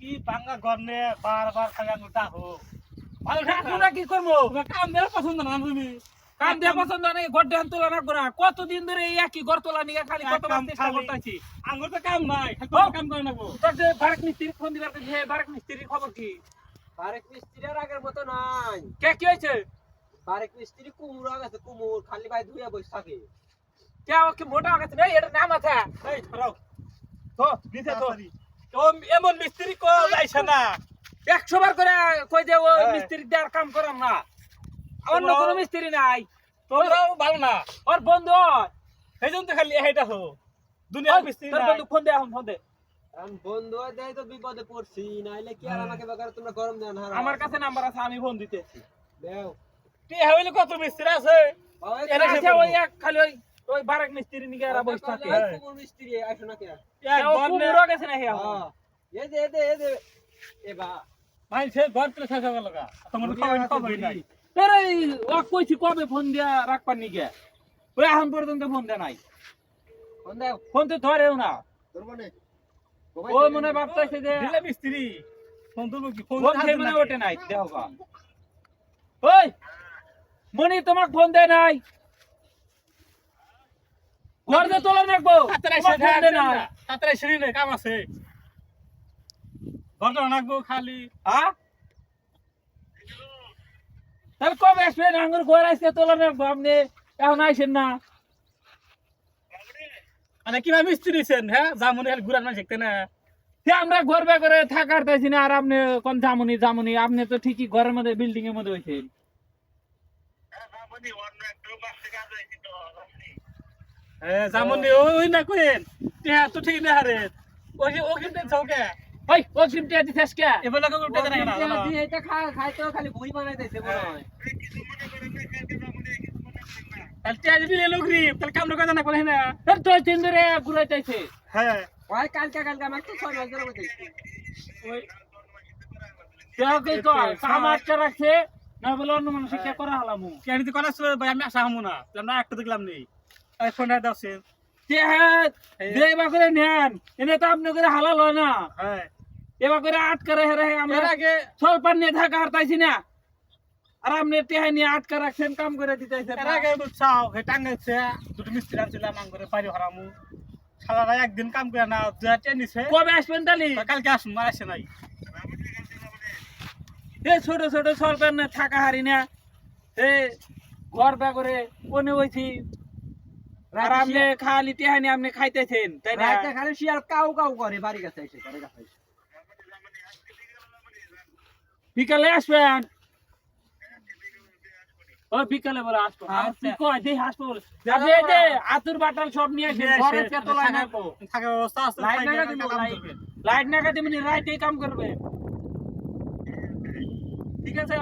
কি ভাঙ্গা গন্নে বারবার খালি আঙুল টাহো ভালো আমরা কি করব? কাম দেওয়ার পছন্দ না তুমি? কাম দেওয়া পছন্দ নেই গড্ডে তোলা না করা। কতদিন ধরে এই একই ঘর তোলা নিয়ে খালি কত চেষ্টা। করতেছি? আঙুল তো কাম নাই। কাম করে নেব। তোর যে বারেক মিস্ত্রি ফোন দিবার কাছে বারেক মিস্ত্রির খবর কি? বারেক মিস্ত্রির আগের মতো নাই। কে কি হয়েছে? বারেক মিস্ত্রি কুমুর গেছে কুমুর খালি ভাই ধুয়ে বসে থাকে। কে ওকে মোটা গেছে? না এটা নাম আছে। এই ধরাও তো নিচে তো এমন মিস্ত্রি কো যাইছে না। একশো বার করে কই যে ও হ্যাঁ। মিস্ত্রি দেওয়ার কাম করাম না। অন্য কোনো মিস্ত্রি নাই। তোমরাও ভালো না। ওর বন্ধু সেই জন্য তো খালি এইটা হো। দুনিয়ার মিস্ত্রি তোর বন্ধু ফোন দে এখন ফোন দে। বন্ধু দেয় তো বিপদে পড়ছি। নাইলে কি আর আমাকে বেকার তোমরা গরম দেন আমার কাছে নাম্বার আছে আমি ফোন দিতেছি। দেও। টি হইলে কত মিস্ত্রি আছে? ওই খালি ওই ওই বারেক মিস্ত্রি নিকে এরা বসে থাকে। ওই মিস্ত্রি আসো না কে এক ও গন্নে গেছে না। হ্যাঁ। এ দে এ দে এ দে। এ বা। ভাই সে ঘর তুলে শেষ গেল গা। তোমার খবর খবর নাই। আরে ও কইছি কবে ফোন দিয়া রাখবার নিকে ওই এখন পর্যন্ত ফোন দেয় নাই। ফোন দাও। ফোন তো ধরেও না। মনে ও মনে ভাবতেছে যে দিলে মিস্ত্রি। ফোন তুলবো কি? ফোন ফোন হাতে খেয়ে মনে নাকি? ওঠে নাই দেহ গা ওই মনি তোমাক ফোন দেয় নাই। ঘর দিয়ে তোলা রাখব তাড়াতাড়ি কাম আছে। রাখব খালি। হ্যাঁ তাহলে কবে আসবেন আঙ্গুর ঘর আসতে তোলা রাখব আপনি। এখন আইসেন না। মানে কীভাবে মিস্ত্রি হ্যাঁ? জামুনি খালি ঘুরান না। আমরা ঘর বে করে থাকার তাইছি না আর আপনি কোন জামুনি জামুনি? আপনি তো ঠিকই ঘরের মধ্যে বিল্ডিং এর মধ্যে হয়েছেন জামুনি ওই না কইন টিয়া তো ঠিক না হারে। ওই ও কিন্তু চৌকে ওই ও চিমটে দিছিস কে এবার লাগা উঠে দেয় না জানো? দিয়ে এটা খা খাইতে খালি বই বানাই দিয়েছে মনে হয়। তাহলে টিয়া যদি এলো গ্রিপ তাহলে কাম লোক জানা করে না। তোর তো তিন ধরে ঘুরাইতেছে। হ্যাঁ। ওই কালকে কালকে আমার তো ছয় মাস ধরে বলতেছি ওই কেউ কে কয়? কাম রাখছে না বলে অন্য করা হলাম? কেন তো করা ছিল ভাই আমি আসা হামু না। আমরা একটা দেখলাম নেই। এই ফোনটা দাও সে কে হ্যাঁ যে এবার করে নেন। এনে তো আপনি করে হালাল হয় না। হ্যাঁ। এবার করে আটকে রেখে রেখে আমরা। এর আগে সলপান নিয়ে থাকা হারতাইছি না। আর আপনি টেহা নিয়ে আটকে রাখছেন কাম করে দিতেছেন এর আগে বুঝছাও হে টাঙ্গাইছে। দুটো মিস্ত্রি আনছিলাম আম করে পারি হারামু সালারা একদিন কাম করে না যা টেনিছে কবে আসবেন তালি কালকে আসুন মার আসে নাই। এ ছোট ছোট না থাকা হারি না। এ ঘর বে করে কোনে হইছি আর আপনি খালি টেহা নিয়ে আপনি খাইতেছেন তাই না রাইতে খালি শিয়াল কাউ কাউ করে বাড়ি কাছে এসে বাড়ি কাছে এসে বিকালে আসবেন ও বিকালে বলে আসব আর আচ্ছা। তুই কয় দেই আসব বলে আপনি এই যে আতুর বাটাল সব নিয়ে আসেন ঘরে কে তোলাই না কো থাকা ব্যবস্থা আছে লাইট থাইকা নাগা কাম দিমু লাইট করবে। লাইট নাগা দিমু রাইট এই কাম করবে ঠিক আছে